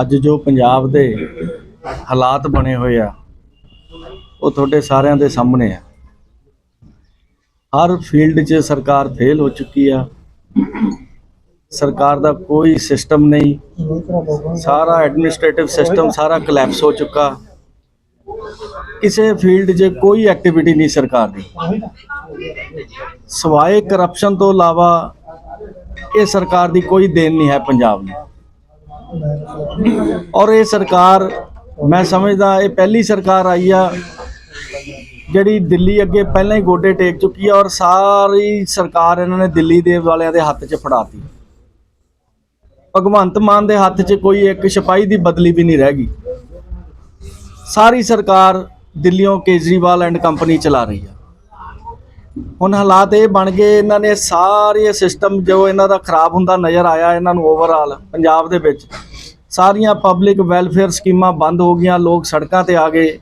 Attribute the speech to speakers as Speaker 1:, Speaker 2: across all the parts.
Speaker 1: ਅੱਜ ਜੋ ਪੰਜਾਬ ਦੇ ਹਾਲਾਤ ਬਣੇ ਹੋਏ ਆ, ਉਹ ਤੁਹਾਡੇ ਸਾਰਿਆਂ ਦੇ ਸਾਹਮਣੇ ਆ। ਹਰ ਫੀਲਡ 'ਚ ਸਰਕਾਰ ਫੇਲ ਹੋ ਚੁੱਕੀ ਆ। ਸਰਕਾਰ ਦਾ ਕੋਈ ਸਿਸਟਮ ਨਹੀਂ। ਸਾਰਾ ਐਡਮਿਨਿਸਟ੍ਰੇਟਿਵ ਸਿਸਟਮ ਸਾਰਾ ਕਲੈਪਸ ਹੋ ਚੁੱਕਾ। ਕਿਸੇ ਫੀਲਡ 'ਚ ਕੋਈ ਐਕਟੀਵਿਟੀ ਨਹੀਂ ਸਰਕਾਰ ਦੀ। ਸਵਾਏ ਕਰਪਸ਼ਨ ਤੋਂ ਇਲਾਵਾ ਇਹ ਸਰਕਾਰ ਦੀ ਕੋਈ ਦੇਣ ਨਹੀਂ ਹੈ ਪੰਜਾਬ ਨੂੰ। ਔਰ ਇਹ ਸਰਕਾਰ, ਮੈਂ ਸਮਝਦਾ ਇਹ ਪਹਿਲੀ ਸਰਕਾਰ ਆਈ ਆ, ਜਿਹੜੀ ਦਿੱਲੀ ਅੱਗੇ ਪਹਿਲਾਂ ਹੀ ਗੋਡੇ ਟੇਕ ਚੁੱਕੀ ਆ ਔਰ ਸਾਰੀ ਸਰਕਾਰ ਇਹਨਾਂ ਨੇ ਦਿੱਲੀ ਦੇ ਵਾਲਿਆਂ ਦੇ ਹੱਥ 'ਚ ਫੜਾਤੀ। ਭਗਵੰਤ ਮਾਨ ਦੇ ਹੱਥ 'ਚ ਕੋਈ ਇੱਕ ਸਿਪਾਹੀ ਦੀ ਬਦਲੀ ਵੀ ਨਹੀਂ ਰਹਿ ਗਈ। ਸਾਰੀ ਸਰਕਾਰ ਦਿੱਲੀੋਂ ਕੇਜਰੀਵਾਲ ਐਂਡ ਕੰਪਨੀ ਚਲਾ ਰਹੀ ਆ। ਹੁਣ ਹਾਲਾਤ ਇਹ ਬਣ ਗਏ, ਇਹਨਾਂ ਨੇ ਸਾਰੇ ਸਿਸਟਮ ਜੋ ਇਹਨਾਂ ਦਾ ਖਰਾਬ ਹੁੰਦਾ ਨਜ਼ਰ ਆਇਆ, ਇਹਨਾਂ ਨੂੰ ਓਵਰਆਲ ਪੰਜਾਬ ਦੇ ਵਿੱਚ ਸਾਰੀਆਂ ਪਬਲਿਕ ਵੈਲਫੇਅਰ ਸਕੀਮਾਂ ਬੰਦ ਹੋ ਗਈਆਂ, ਲੋਕ ਸੜਕਾਂ ਤੇ ਆ ਗਏ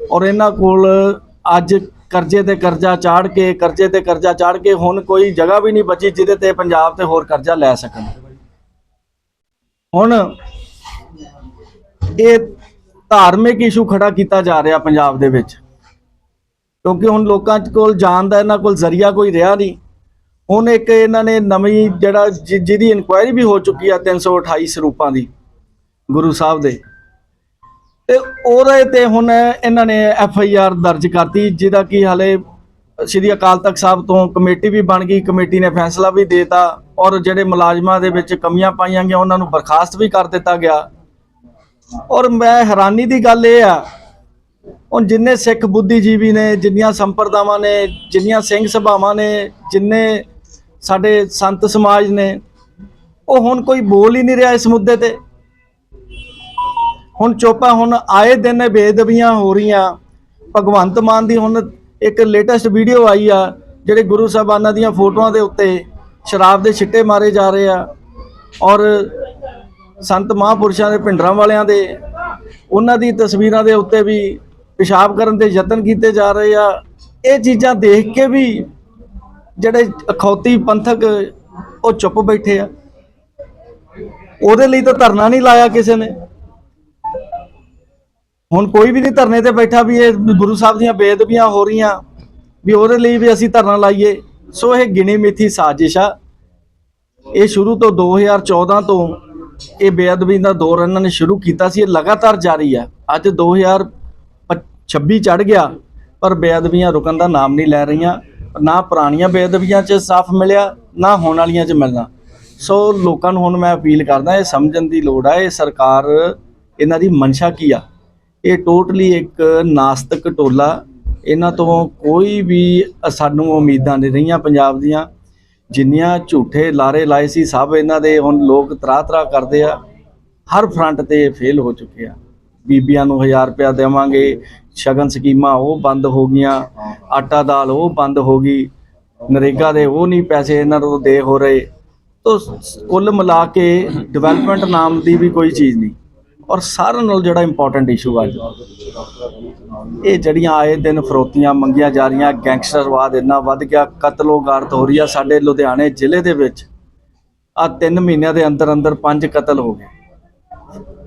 Speaker 1: ਔਰ ਇਹਨਾਂ ਕੋਲ ਅੱਜ ਕਰਜ਼ੇ ਤੇ ਕਰਜ਼ਾ ਚਾੜ ਕੇ, ਕਰਜ਼ੇ ਤੇ ਕਰਜ਼ਾ ਚਾੜ ਕੇ ਹੁਣ ਕੋਈ ਜਗ੍ਹਾ ਵੀ ਨਹੀਂ ਬਚੀ ਜਿਹਦੇ ਤੇ ਪੰਜਾਬ ਤੇ ਹੋਰ ਕਰਜ਼ਾ ਲੈ ਸਕਣ। ਹੁਣ ਇਹ ਧਾਰਮਿਕ ਇਸ਼ੂ ਖੜਾ ਕੀਤਾ ਜਾ ਰਿਹਾ ਪੰਜਾਬ ਦੇ ਵਿੱਚ ਕਿਉਂਕਿ ਹੁਣ ਲੋਕਾਂ ਕੋਲ ਜਾਣ ਦਾ ਇਹਨਾਂ ਕੋਲ ਜ਼ਰੀਆ ਕੋਈ ਰਿਹਾ ਨਹੀਂ। ਹੁਣ ਇੱਕ ਇਹਨਾਂ ਨੇ ਨਵੀਂ ਜਿਹੜਾ ਜਿਹਦੀ ਇਨਕੁਆਇਰੀ ਵੀ ਹੋ ਚੁੱਕੀ ਆ 328 ਸਰੂਪਾਂ ਦੀ। ਗੁਰੂ ਸਾਹਿਬ ਦੇ। ਤੇ ਉਹਦੇ ਤੇ ਹੁਣ ਇਹਨਾਂ ਨੇ ਐਫ ਆਈ ਆਰ ਦਰਜ ਕਰਤੀ, ਜਿਹਦਾ ਕਿ ਹਾਲੇ ਸ਼੍ਰੀ ਅਕਾਲ ਤਖਤ ਸਾਹਿਬ ਤੋਂ ਕਮੇਟੀ ਵੀ ਬਣ ਗਈ, ਕਮੇਟੀ ਨੇ ਫੈਸਲਾ ਵੀ ਦੇਤਾ ਔਰ ਜਿਹੜੇ ਮੁਲਾਜ਼ਮਾਂ ਦੇ ਵਿੱਚ ਕਮੀਆਂ ਪਾਈਆਂ ਗਈਆਂ, ਉਹਨਾਂ ਨੂੰ ਬਰਖਾਸਤ ਵੀ ਕਰ ਦਿੱਤਾ ਗਿਆ। ਔਰ ਮੈਂ ਹੈਰਾਨੀ ਦੀ ਗੱਲ ਇਹ ਆ, ਹੁਣ ਜਿੰਨੇ ਸਿੱਖ ਬੁੱਧੀਜੀਵੀ ਨੇ, ਜਿੰਨੀਆਂ ਸੰਪਰਦਾਵਾਂ ਨੇ, ਜਿੰਨੀਆਂ ਸਿੰਘ ਸਭਾਵਾਂ ਨੇ, ਜਿੰਨੇ ਸਾਡੇ ਸੰਤ ਸਮਾਜ ਨੇ, ਉਹ ਹੁਣ ਕੋਈ ਬੋਲ ਹੀ ਨਹੀਂ ਰਿਹਾ ਇਸ ਮੁੱਦੇ ਤੇ। ਹੁਣ ਚੋਪਾ, ਹੁਣ ਆਏ ਦਿਨ ਬੇਦਬੀਆਂ ਹੋ ਰਹੀਆਂ। ਭਗਵੰਤ ਮਾਨ ਦੀ ਹੁਣ ਇੱਕ ਲੇਟੈਸਟ ਵੀਡੀਓ ਆਈ ਆ, ਜਿਹੜੇ ਗੁਰੂ ਸਾਹਿਬਾਨਾਂ ਦੀਆਂ ਫੋਟੋਆਂ ਦੇ ਉੱਤੇ ਸ਼ਰਾਬ ਦੇ ਛਿੱਟੇ ਮਾਰੇ ਜਾ ਰਹੇ ਆ। ਔਰ ਸੰਤ ਮਹਾਂਪੁਰਸ਼ਾਂ ਦੇ ਭਿੰਡਰਾਂ ਵਾਲਿਆਂ ਦੇ, ਉਹਨਾਂ ਦੀ ਤਸਵੀਰਾਂ ਦੇ ਉੱਤੇ ਵੀ ਪਿਸ਼ਾਬ ਕਰਨ ਦੇ ਯਤਨ ਕੀਤੇ ਜਾ ਰਹੇ ਆ। ਇਹ ਚੀਜ਼ਾਂ ਦੇਖ ਕੇ ਵੀ ਜਿਹੜੇ ਅਖੌਤੀ ਪੰਥਕ, ਉਹ ਚੁੱਪ ਬੈਠੇ ਆ। ਉਹਦੇ ਲਈ ਤਾਂ ਧਰਨਾ ਨਹੀਂ ਲਾਇਆ ਕਿਸੇ ਨੇ। ਹੁਣ ਕੋਈ ਵੀ ਨਹੀਂ ਧਰਨੇ ਤੇ ਬੈਠਾ ਵੀ ਇਹ ਗੁਰੂ ਸਾਹਿਬ ਦੀਆਂ ਬੇਅਦਬੀਆਂ ਹੋ ਰਹੀਆਂ, ਵੀ ਉਹਦੇ ਲਈ ਵੀ ਅਸੀਂ ਧਰਨਾ ਲਾਈਏ। ਸੋ ਇਹ ਗਿਣੀ ਮਿੱਥੀ ਸਾਜ਼ਿਸ਼ ਆ। ਇਹ ਸ਼ੁਰੂ ਤੋਂ 2014 ਤੋਂ ਇਹ ਬੇਅਦਬੀ ਦਾ ਦੌਰ ਇਹਨਾਂ ਨੇ ਸ਼ੁਰੂ ਕੀਤਾ ਸੀ, ਇਹ ਲਗਾਤਾਰ ਜਾਰੀ ਆ। ਅੱਜ 2026 ਚੜ ਗਿਆ, ਪਰ ਬੇਅਦਬੀਆਂ ਰੁਕਣ ਦਾ ਨਾਮ ਨਹੀਂ ਲੈ ਰਹੀਆਂ। ਨਾ ਪੁਰਾਣੀਆਂ ਬੇਅਦਬੀਆਂ 'ਚ ਸਾਫ਼ ਮਿਲਿਆ, ਨਾ ਹੋਣ ਵਾਲੀਆਂ 'ਚ ਮਿਲਣਾ। ਸੋ ਲੋਕਾਂ ਨੂੰ ਹੁਣ ਮੈਂ ਅਪੀਲ ਕਰਦਾ, ਇਹ ਸਮਝਣ ਦੀ ਲੋੜ ਆ, ਇਹ ਸਰਕਾਰ ਇਹਨਾਂ ਦੀ ਮਨਸ਼ਾ ਕੀ ਆ? ਇਹ ਟੋਟਲੀ ਇੱਕ ਨਾਸਤਕ ਟੋਲਾ। ਇਹਨਾਂ ਤੋਂ ਕੋਈ ਵੀ ਸਾਨੂੰ ਉਮੀਦਾਂ ਨਹੀਂ ਰਹੀਆਂ ਪੰਜਾਬ ਦੀਆਂ। ਜਿੰਨੀਆਂ ਝੂਠੇ ਲਾਰੇ ਲਾਏ ਸੀ, ਸਭ ਇਹਨਾਂ ਦੇ ਹੁਣ ਲੋਕ ਤਰਾ ਤਰਾ ਕਰਦੇ ਆ। ਹਰ ਫਰੰਟ ਤੇ ਫੇਲ ਹੋ ਚੁੱਕੇ ਆ। ਬੀਬੀਆਂ ਨੂੰ 1000 ਰੁਪਇਆ ਦੇਵਾਂਗੇ, ਸ਼ਗਨ ਸਕੀਮਾਂ ਉਹ ਬੰਦ ਹੋ ਗਈਆਂ, ਆਟਾ ਦਾਲ ਉਹ ਬੰਦ ਹੋ ਗਈ। ਨਰੇਗਾ ਦੇ ਉਹ ਨਹੀਂ ਪੈਸੇ ਇਹਨਾਂ ਨੂੰ ਦੇ ਹੋ ਰਹੇ। ਤੋ ਕੁੱਲ ਮਿਲਾ ਕੇ ਡਿਵੈਲਪਮੈਂਟ ਨਾਮ ਦੀ ਵੀ ਕੋਈ ਚੀਜ਼ ਨਹੀਂ। ਔਰ ਸਾਰਿਆਂ ਨਾਲ ਜਿਹੜਾ ਇੰਪੋਰਟੈਂਟ ਇਸ਼ੂ ਅੱਜ। ਇਹ ਜਿਹੜੀਆਂ ਆਏ ਦਿਨ ਫਰੋਤੀਆਂ ਮੰਗੀਆਂ ਜਾ ਰਹੀਆਂ ਗੈਂਗਸਟਰਵਾਦ ਇੰਨਾ ਵੱਧ ਗਿਆ ਕਤਲੋਗਾਰਤ ਹੋ ਰਹੀ ਆ ਸਾਡੇ ਲੁਧਿਆਣੇ ਜ਼ਿਲ੍ਹੇ ਦੇ ਵਿੱਚ। ਆ 3 ਮਹੀਨਿਆਂ ਦੇ ਅੰਦਰ ਅੰਦਰ ਪੰਜ ਕਤਲ ਹੋ ਗਏ।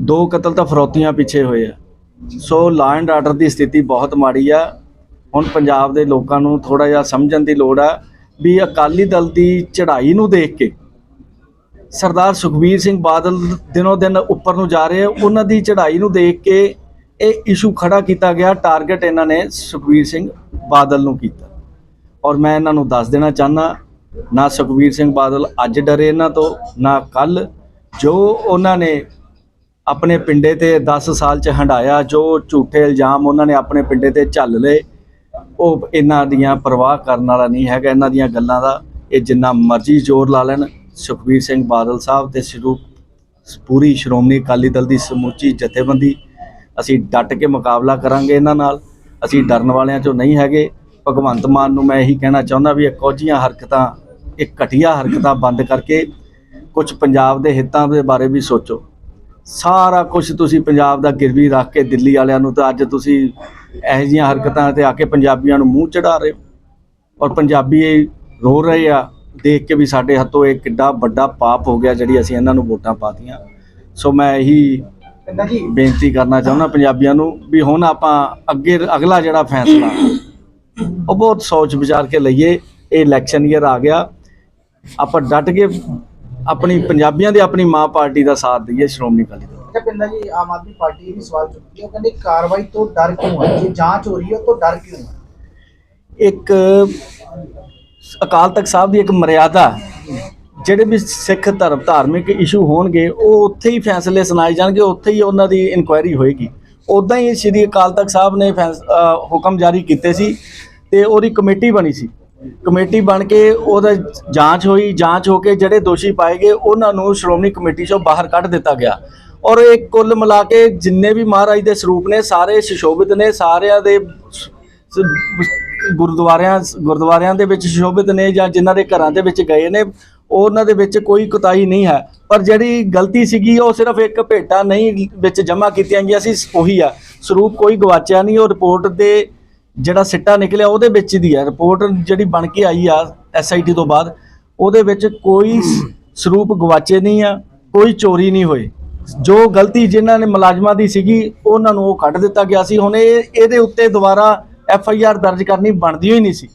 Speaker 1: ਦੋ ਕਤਲ ਤਾਂ ਫਰੋਤੀਆਂ ਪਿੱਛੇ ਹੋਏ ਆ। ਸੋ ਲਾ ਐਂਡ ਆਰਡਰ ਦੀ ਸਥਿਤੀ ਬਹੁਤ ਮਾੜੀ ਆ। ਹੁਣ ਪੰਜਾਬ ਦੇ ਲੋਕਾਂ ਨੂੰ ਥੋੜਾ ਜਿਹਾ ਸਮਝਣ ਦੀ ਲੋੜ ਆ ਵੀ ਅਕਾਲੀ ਦਲ ਦੀ ਚੜ੍ਹਾਈ ਨੂੰ ਦੇਖ ਕੇ ਸਰਦਾਰ ਸੁਖਬੀਰ ਸਿੰਘ ਬਾਦਲ ਦਿਨੋ ਦਿਨ ਉੱਪਰ ਨੂੰ ਜਾ ਰਹੇ ਆ। ਉਹਨਾਂ ਦੀ ਚੜ੍ਹਾਈ ਨੂੰ ਦੇਖ ਕੇ ਇਹ ਇਸ਼ੂ ਖੜਾ ਕੀਤਾ ਗਿਆ। ਟਾਰਗੇਟ ਇਹਨਾਂ ਨੇ ਸੁਖਬੀਰ ਸਿੰਘ ਬਾਦਲ ਨੂੰ ਕੀਤਾ। ਔਰ ਮੈਂ ਇਹਨਾਂ ਨੂੰ ਦੱਸ ਦੇਣਾ ਚਾਹੁੰਦਾ, ਨਾ ਸੁਖਬੀਰ ਸਿੰਘ ਬਾਦਲ ਅੱਜ ਡਰੇ ਇਹਨਾਂ ਤੋਂ, ਨਾ ਕੱਲ। ਜੋ ਉਹਨਾਂ ਨੇ ਆਪਣੇ ਪਿੰਡੇ ਤੇ 10 ਸਾਲ ਚ ਹੰਡਾਇਆ ਜੋ ਝੂਠੇ ਇਲਜ਼ਾਮ ਉਹਨਾਂ ਨੇ ਆਪਣੇ ਪਿੰਡੇ ਤੇ ਝੱਲ ਲਏ, ਉਹ ਇਹਨਾਂ ਦੀਆਂ ਪਰਵਾਹ ਕਰਨ ਵਾਲਾ ਨਹੀਂ ਹੈਗਾ। ਇਹਨਾਂ ਦੀਆਂ ਗੱਲਾਂ ਦਾ ਇਹ ਜਿੰਨਾ ਮਰਜ਼ੀ ਜ਼ੋਰ ਲਾ ਲੈਣ। ਸੁਖਬੀਰ ਸਿੰਘ ਬਾਦਲ ਸਾਹਿਬ ਤੇ ਸ਼ੁਰੂ ਪੂਰੀ ਸ਼੍ਰੋਮਣੀ ਅਕਾਲੀ ਦਲ ਦੀ ਸਮੁੱਚੀ ਜਥੇਬੰਦੀ। ਅਸੀਂ ਡਟ ਕੇ ਮੁਕਾਬਲਾ ਕਰਾਂਗੇ ਇਹਨਾਂ ਨਾਲ। ਅਸੀਂ ਡਰਨ ਵਾਲਿਆਂ ਚੋਂ ਨਹੀਂ ਹੈਗੇ। ਭਗਵੰਤ ਮਾਨ ਨੂੰ ਮੈਂ ਇਹੀ ਕਹਿਣਾ ਚਾਹੁੰਦਾ ਵੀ ਇਹ ਕੋਝੀਆਂ ਹਰਕਤਾਂ ਇਹ ਘਟੀਆ ਹਰਕਤਾਂ ਬੰਦ ਕਰਕੇ ਕੁਝ ਪੰਜਾਬ ਦੇ ਹਿੱਤਾਂ ਦੇ ਬਾਰੇ ਵੀ ਸੋਚੋ। ਸਾਰਾ ਕੁਝ ਤੁਸੀਂ ਪੰਜਾਬ ਦਾ ਗਿਰਵੀ ਰੱਖ ਕੇ ਦਿੱਲੀ ਵਾਲਿਆਂ ਨੂੰ ਤਾਂ ਅੱਜ ਤੁਸੀਂ ਇਹੋ ਜਿਹੀਆਂ ਹਰਕਤਾਂ ਤੇ ਆ ਕੇ ਪੰਜਾਬੀਆਂ ਨੂੰ ਮੂੰਹ ਚੜਾ ਰਹੇ ਹੋ। ਔਰ ਪੰਜਾਬੀ ਰੋ ਰਹੇ ਆ। ਦੇਖ ਕੇ ਵੀ ਸਾਡੇ ਹੱਥੋਂ ਇਹ ਕਿੱਡਾ ਵੱਡਾ ਪਾਪ ਹੋ ਗਿਆ ਜਿਹੜੀ ਅਸੀਂ ਇਹਨਾਂ ਨੂੰ ਵੋਟਾਂ ਪਾਤੀਆਂ। ਸੋ ਮੈਂ ਇਹੀ ਬੇਨਤੀ ਕਰਨਾ ਚਾਹੁੰਦਾ ਪੰਜਾਬੀਆਂ ਨੂੰ ਵੀ ਹੁਣ ਆਪਾਂ ਅੱਗੇ ਅਗਲਾ ਜਿਹੜਾ ਫੈਸਲਾ ਉਹ ਬਹੁਤ ਸੋਚ ਵਿਚਾਰ ਕੇ ਲਈਏ। ਇਹ ਇਲੈਕਸ਼ਨ ਈਅਰ ਆ ਗਿਆ। ਆਪਾਂ ਡਟ ਕੇ ਆਪਣੀ ਪੰਜਾਬੀਆਂ ਦੇ ਆਪਣੀ ਮਾਂ ਪਾਰਟੀ ਦਾ ਸਾਥ ਦਈਏ ਸ਼੍ਰੋਮਣੀ ਅਕਾਲੀ ਦਲ
Speaker 2: ਅੱਛਾ ਪਿੰਦਾ ਜੀ ਆਮ ਆਦਮੀ ਪਾਰਟੀ ਵੀ ਸਵਾਲ ਚੁੱਕਦੀ ਹੈ ਕਹਿੰਦੇ ਕਾਰਵਾਈ ਤੋਂ ਡਰ ਕਿਉਂ ਹੈ ਜੇ ਜਾਂਚ ਹੋ ਰਹੀ ਹੈ ਤਾਂ ਡਰ ਕਿਉਂ ਹੈ
Speaker 1: ਇੱਕ ਅਕਾਲ ਤਖਤ ਸਾਹਿਬ ਦੀ ਇੱਕ ਮਰਿਆਦਾ ਜਿਹੜੇ ਵੀ ਸਿੱਖ ਧਰਮ, ਧਾਰਮਿਕ ਇਸ਼ੂ ਹੋਣਗੇ, ਉਹ ਉੱਥੇ ਹੀ ਫੈਸਲੇ ਸੁਣਾਏ ਜਾਣਗੇ, ਉੱਥੇ ਹੀ ਉਹਨਾਂ ਦੀ ਇਨਕੁਆਇਰੀ ਹੋਏਗੀ। ਉਦਾਂ ਹੀ ਸ੍ਰੀ ਅਕਾਲ ਤਖਤ ਸਾਹਿਬ ਨੇ ਫੈਸ- ਹੁਕਮ ਜਾਰੀ ਕੀਤੇ ਸੀ ਤੇ ਉਹਦੀ ਕਮੇਟੀ ਬਣੀ ਸੀ। ਕਮੇਟੀ ਬਣ ਕੇ ਉਹਦਾ ਜਾਂਚ ਹੋਈ, ਜਾਂਚ ਹੋ ਕੇ ਜਿਹੜੇ ਦੋਸ਼ੀ ਪਾਏ ਗਏ, ਉਹਨਾਂ ਨੂੰ ਸ਼੍ਰੋਮਣੀ ਕਮੇਟੀ ਚੋਂ ਬਾਹਰ ਕੱਢ ਦਿੱਤਾ ਗਿਆ। ਔਰ ਇਹ ਕੁੱਲ ਮਿਲਾ ਕੇ ਜਿੰਨੇ ਵੀ ਮਹਾਰਾਜ ਦੇ ਸਰੂਪ ਨੇ, ਸਾਰੇ ਸੁਸ਼ੋਭਿਤ ਨੇ, ਸਾਰਿਆਂ ਦੇ ਗੁਰਦੁਆਰਿਆਂ ਗੁਰਦੁਆਰਿਆਂ ਦੇ ਵਿੱਚ ਸ਼ੋਭਿਤ ਨੇ ਜਾਂ ਜਿਨ੍ਹਾਂ ਦੇ ਘਰਾਂ ਦੇ ਵਿੱਚ ਗਏ ਨੇ, ਉਹਨਾਂ ਦੇ ਵਿੱਚ ਕੋਈ ਕੁਤਾਈ ਨਹੀਂ ਹੈ। ਪਰ ਜਿਹੜੀ ਗਲਤੀ ਸੀਗੀ, ਉਹ ਸਿਰਫ ਇੱਕ ਭੇਟਾ ਨਹੀਂ ਵਿੱਚ ਜਮ੍ਹਾਂ ਕੀਤੀਆਂ ਗਈਆਂ ਸੀ, ਉਹੀ ਆ। ਸਰੂਪ ਕੋਈ ਗਵਾਚਿਆ ਨਹੀਂ, ਉਹ ਰਿਪੋਰਟ ਦੇ ਜਿਹੜਾ ਸਿੱਟਾ ਨਿਕਲਿਆ, ਉਹਦੇ ਵਿੱਚ ਦੀ ਹੈ ਰਿਪੋਰਟ ਜਿਹੜੀ ਬਣ ਕੇ ਆਈ ਆ ਐਸਆਈਟੀ ਤੋਂ ਬਾਅਦ, ਉਹਦੇ ਵਿੱਚ ਕੋਈ ਸਰੂਪ ਗਵਾਚੇ ਨਹੀਂ ਆ, ਕੋਈ ਚੋਰੀ ਨਹੀਂ ਹੋਈ। ਜੋ ਗਲਤੀ ਜਿਨ੍ਹਾਂ ਨੇ ਮੁਲਾਜ਼ਮਾਂ ਦੀ ਸੀਗੀ, ਉਹਨਾਂ ਨੂੰ ਉਹ ਕੱਢ ਦਿੱਤਾ ਗਿਆ ਸੀ। ਹੁਣ ਇਹ ਇਹਦੇ ਉੱਤੇ ਦੁਬਾਰਾ ਐਫ ਆਈ ਆਰ ਦਰਜ ਕਰਨੀ ਬਣਦੀ ਹੋਈ ਨਹੀਂ ਸੀ।